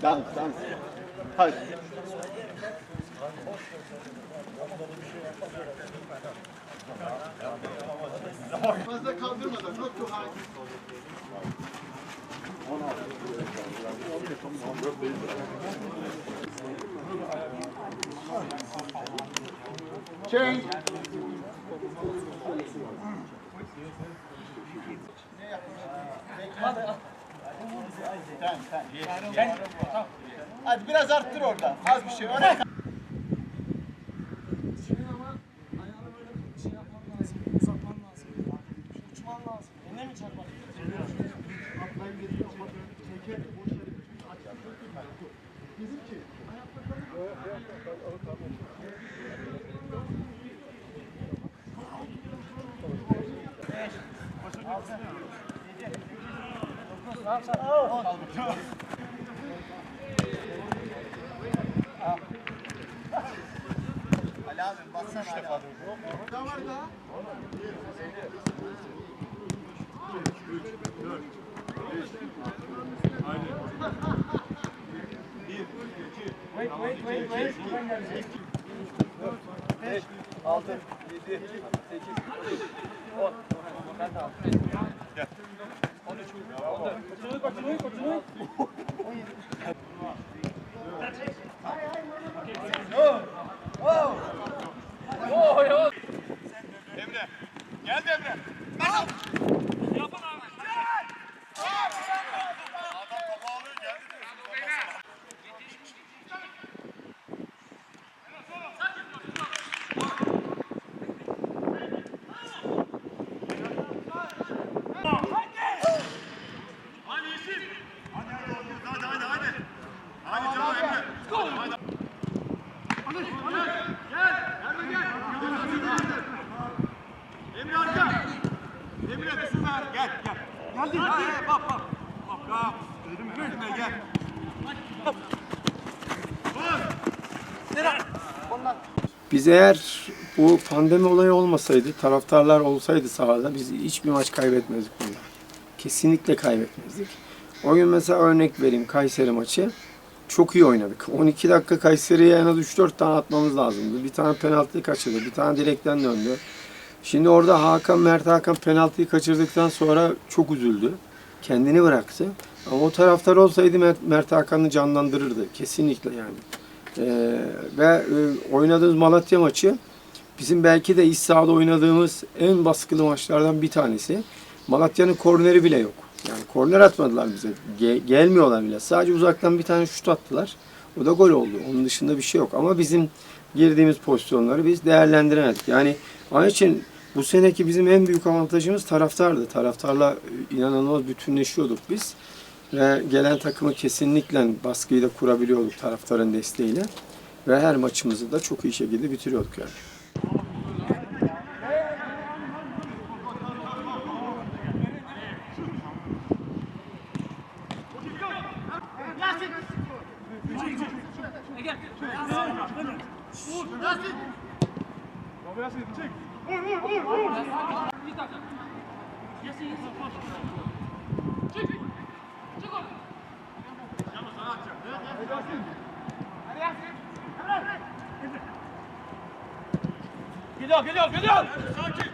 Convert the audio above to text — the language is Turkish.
Dans, dans. Hadi. Fazla kaldırmadan, not too high. Change. Hadi biraz arttır orada. Az bir şey. Kal. Senin ama ayağını böyle bir şey yapman lazım. Uzatman lazım. Uçman lazım. Eline mi çarpmak? Bizimki. Ali abi baksana Ali abi. Daha var daha. Wait, wait, wait, wait. Emre. Geldi Emre. Adam topu alıyor geldi. Hadi Yeşil. Hadi hadi hadi hadi hadi. Hadi canım Emre. Hadi. Gel. Emre gel. Emre arka. Emre düşün ver. Gel gel. Geldi. Hadi bak bak. Bak bak. Dedim mi? Emre gel. Biz eğer bu pandemi olayı olmasaydı, taraftarlar olsaydı sahada biz hiçbir maç kaybetmezdik burada. Kesinlikle kaybetmezdik. O gün mesela örnek vereyim Kayseri maçı. Çok iyi oynadık. 12 dakika Kayseri'ye en az 3-4 tane atmamız lazımdı. Bir tane penaltıyı kaçırdı, bir tane direkten döndü. Şimdi orada Hakan, Mert Hakan penaltıyı kaçırdıktan sonra çok üzüldü. Kendini bıraktı. Ama o taraftar olsaydı Mert, Mert Hakan'ı canlandırırdı. Kesinlikle yani. Ee, ve e, oynadığımız Malatya maçı bizim belki de iç sahada oynadığımız en baskılı maçlardan bir tanesi. Malatya'nın korneri bile yok. Yani korner atmadılar bize. Ge- gelmiyorlar bile. Sadece uzaktan bir tane şut attılar. O da gol oldu. Onun dışında bir şey yok. Ama bizim girdiğimiz pozisyonları biz değerlendiremedik. Yani onun için bu seneki bizim en büyük avantajımız taraftardı. Taraftarla e, inanılmaz bütünleşiyorduk biz. Ve gelen takımı kesinlikle baskıyı da kurabiliyorduk taraftarın desteğiyle. Ve her maçımızı da çok iyi şekilde bitiriyorduk yani. Geliyor geliyor geliyor. Sakin.